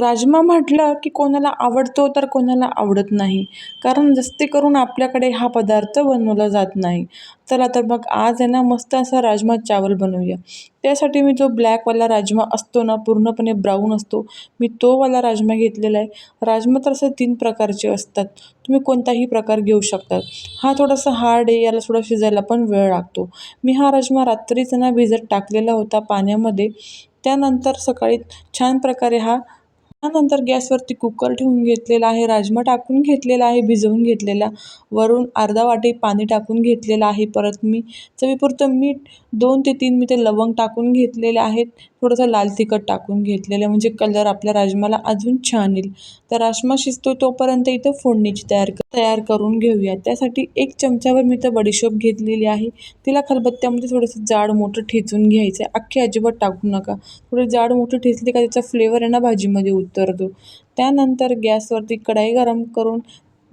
राजमा म्हटलं की कोणाला आवडतो तर कोणाला आवडत नाही. कारण जास्त करून आपल्याकडे हा पदार्थ बनवला जात नाही. चला तर मग आज आहे ना मस्त असा राजमा चावल बनवूया. त्यासाठी मी जो ब्लॅकवाला राजमा असतो ना पूर्णपणे ब्राऊन असतो मी तोवाला राजमा घेतलेला आहे. राजमा तर असे तीन प्रकारचे असतात. तुम्ही कोणताही प्रकार घेऊ शकतात हा थोडासा हार्ड आहे याला थोडा शिजायला पण वेळ लागतो. मी हा राजमा रात्रीच ना भिजत टाकलेला होता पाण्यामध्ये. त्यानंतर सकाळी छान प्रकारे हा त्यानंतर गॅसवरती कुकर ठेवून घेतलेला आहे राजमा टाकून घेतलेला आहे भिजवून घेतलेला. वरून अर्धा वाटी पाणी टाकून घेतलेलं आहे. परत मी चवीपुरतं मीठ दोन ते तीन मी ते लवंग टाकून घेतलेले आहेत. थोडंसं लाल तिखट टाकून घेतलेलं म्हणजे कलर आपल्या राजमाला अजून छान येईल. तर राजमा शिजतो तोपर्यंत इथं फोडणीची तयार तयार करून घेऊया त्यासाठी एक चमच्यावर मी तर बडीशोप घेतलेली आहे. तिला खलबत्त्यामध्ये थोडंसं जाड मोठं ठेचून घ्यायचं आहे. अख्खी अजिबात टाकू नका. थोडं जाड मोठं ठेचली का त्याचा फ्लेवर आहे ना भाजीमध्ये उतरतो. त्यानंतर गॅसवरती कढाई गरम करून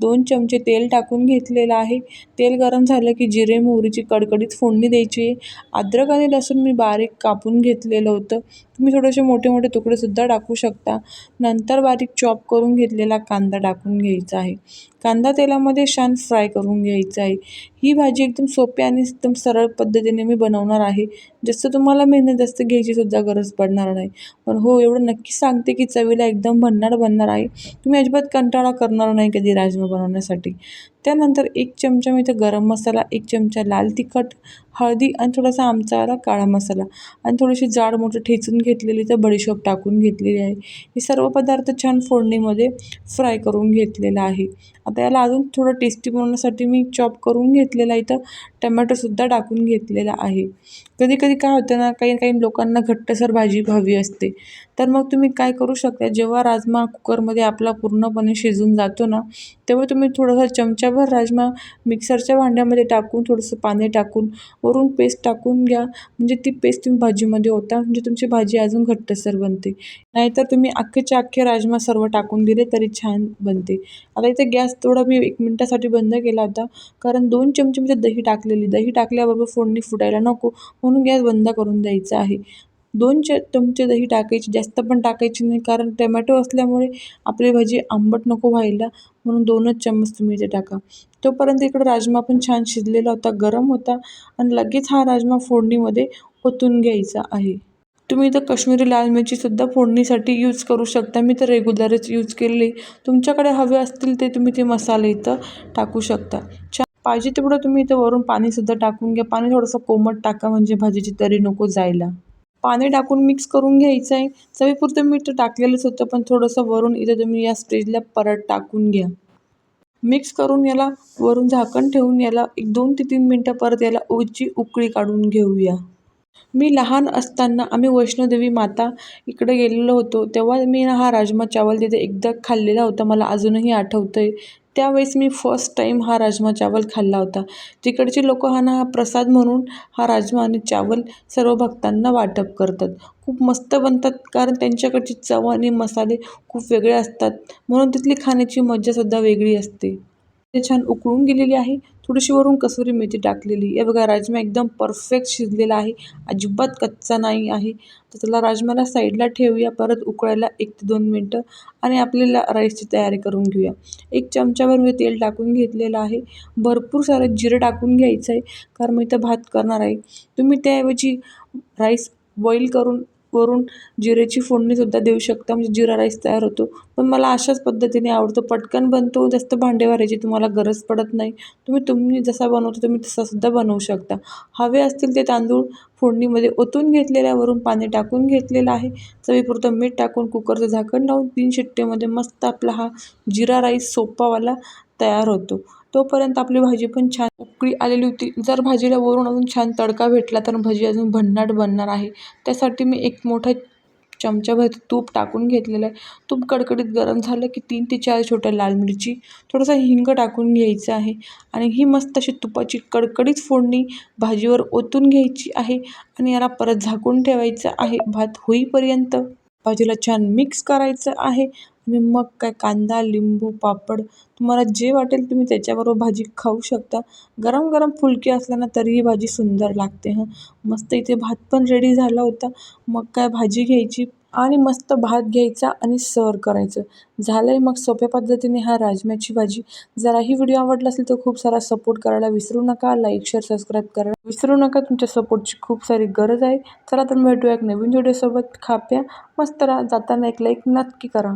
दोन चमचे तेल टाकून घेतलेलं आहे. तेल गरम झालं की जिरे मोहरीची कडकडीत फोडणी द्यायची. आहे अद्रक आणि लसूण मी बारीक कापून घेतलेलं होतं. तुम्ही थोडेसे मोठे मोठे तुकडेसुद्धा टाकू शकता. नंतर बारीक चॉप करून घेतलेला कांदा टाकून घ्यायचा आहे. कांदा तेलामध्ये छान फ्राय करून घ्यायचा आहे. ही भाजी एकदम सोपी आणि एकदम सरळ पद्धतीने मी बनवणार आहे. जास्त तुम्हाला मेहनत जास्त घ्यायचीसुद्धा गरज पडणार नाही. पण हो एवढं नक्की सांगते की चवीला एकदम भन्नाट बनणार आहे. तुम्ही अजिबात कंटाळा करणार नाही कधी राजमा बनवण्यासाठी. त्यानंतर एक चमचा मी इथं गरम मसाला एक चमचा लाल तिखट हळदी आणि थोडासा आमचा काळा मसाला. आणि थोडीशी जाड मोठं ठेचून घेतलेली तर बडीशोप टाकून घेतलेली आहे. हे सर्व पदार्थ छान फोडणीमध्ये फ्राय करून घेतलेला आहे. आता याला अजून थोडं टेस्टी बनवण्यासाठी मी चॉप करून घेतलेला इथं टमॅटोसुद्धा टाकून घेतलेला आहे. कधी कधी काय होतं ना काही काही लोकांना घट्टसर भाजी हवी असते. तर मग तुम्ही काय करू शकता? जेव्हा राजमा कुकरमध्ये आपला पूर्णपणे शिजून जातो ना तेव्हा तुम्ही थोडासा चमच्याभर राजमा मिक्सरच्या भांड्यामध्ये टाकून थोडंसं पाणी टाकून वरून पेस्ट टाकून घ्या. म्हणजे ती पेस्ट तुम्ही भाजीमध्ये होता म्हणजे तुमची भाजी अजून घट्टसर बनते. नाहीतर तुम्ही अख्खेच्या अख्खे राजमा सर्व टाकून दिले तरी छान बनते. आता इथे गॅस थोडा मी एक मिनटासाठी बंद केला होता कारण दोन चमचे म्हणजे दही टाकलेली. दही टाकल्याबरोबर फोडणी फुटायला नको म्हणून गॅस बंद करून द्यायचा आहे. दोन च चमचे दही टाकायचे जास्त पण टाकायची नाही कारण टमॅटो असल्यामुळे आपली भाजी आंबट नको व्हायला म्हणून दोनच चम्मच तुम्ही इथे टाका. तोपर्यंत इकडं राजमा पण छान शिजलेला होता गरम होता आणि लगेच हा राजमा फोडणीमध्ये ओतून घ्यायचा आहे. तुम्ही इथं कश्मीरी लाल मिरचीसुद्धा फोडणीसाठी यूज करू शकता मी तर रेग्युलरच यूज केलेली तुमच्याकडे हवे असतील ते तुम्ही ते मसाले इथं टाकू शकता. छान पाहिजे तेवढं तुम्ही इथं वरून पाणीसुद्धा टाकून घ्या पाणी थोडंसं कोमट टाका म्हणजे भाजीची तरी नको जायला. पाणी टाकून मिक्स करून घ्यायचं आहे चवीपुरतं मीठ टाकलेलंच होतं पण थोडंसं वरून इथं तुम्ही या स्टेजला परत टाकून घ्या. मिक्स करून याला वरून झाकण ठेवून याला एक दोन ते तीन मिनटं परत याला ओची उकळी काढून घेऊया. मी लहान असताना आम्ही वैष्णोदेवी माता इकडे गेलेलो होतो तेव्हा मी हा राजमा चावल तिथे एकदा खाल्लेला होता मला अजूनही आठवतं आहे त्यावेळेस मी फर्स्ट टाईम हा राजमा चावल खाल्ला होता. तिकडचे लोक हा ना हा प्रसाद म्हणून हा राजमा आणि चावल सर्व भक्तांना वाटप करतात. खूप मस्त बनतात कारण त्यांच्याकडची चव आणि मसाले खूप वेगळे असतात. म्हणून तिथली खाण्याची मज्जासुद्धा वेगळी असते. ते छान उकळून गेलेली आहे. थोडीशी वरून कसुरी मेथी टाकलेली. हे बघा राजमा एकदम परफेक्ट शिजलेला आहे. अजिबात कच्चा नाही आहे. तर त्याला राजमाला साईडला ठेवूया. परत उकळायला एक ते दोन मिनटं आणि आपल्याला राईसची तयारी करून घेऊया. एक चमच्यावर मी तेल टाकून घेतलेलं आहे. भरपूर सारं जिरं टाकून घ्यायचं आहे कारण मी इथं भात करणार आहे. तुम्ही त्याऐवजी राईस बॉईल करून वरून जिरेची फोडणीसुद्धा देऊ शकता म्हणजे जिरा राईस तयार होतो. पण मला अशाच पद्धतीने आवडतो. पटकन बनतो जास्त भांडे भरायची तुम्हाला गरज पडत नाही. तुम्ही तुम्ही जसा बनवतो तुम्ही तसासुद्धा बनवू शकता. हवे असतील ते तांदूळ फोडणीमध्ये ओतून घेतलेल्यावरून पाणी टाकून घेतलेलं आहे. चवीपुरतं मीठ टाकून कुकरचं झाकण लावून तीन शिट्टेमध्ये मस्त आपला हा जिरा राईस सोपावाला तयार होतो. तोपर्यंत आपली भाजी पण छान उकळी आलेली होती. जर भाजीला वरून अजून छान तडका भेटला तर भाजी अजून भन्नाट बनणार आहे. त्यासाठी मी एक मोठा चमच्याभर तूप टाकून घेतलेलं आहे. तूप कडकडीत गरम झालं की तीन ते चार छोट्या लाल मिरची थोडंसं हिंग टाकून घ्यायचं आहे आणि ही मस्त अशी तुपाची कडकडीत फोडणी भाजीवर ओतून घ्यायची आहे आणि याला परत झाकून ठेवायचं आहे. भात होईपर्यंत भाजीला छान मिक्स करायचं आहे. आणि मग काय कांदा लिंबू पापड तुम्हाला जे वाटेल तुम्ही त्याच्याबरोबर भाजी खाऊ शकता. गरम गरम फुलकी असल्यानं तरीही भाजी सुंदर लागते हं. मस्त इथे भात पण रेडी झाला होता. मग काय भाजी घ्यायची आणि मस्त भात घ्यायचा आणि सर्व करायचं. झालं आहे मग सोप्या पद्धतीने हा राजम्याची भाजी. जरा ही व्हिडिओ आवडला असेल तर खूप सारा सपोर्ट करायला विसरू नका. लाईक शेअर सबस्क्राईब करायला विसरू नका. तुमच्या सपोर्टची खूप सारी गरज आहे. चला तर भेटूया एक नवीन व्हिडिओसोबत खाप्या. मस्त राहा जाताना एक लाईक नक्की करा.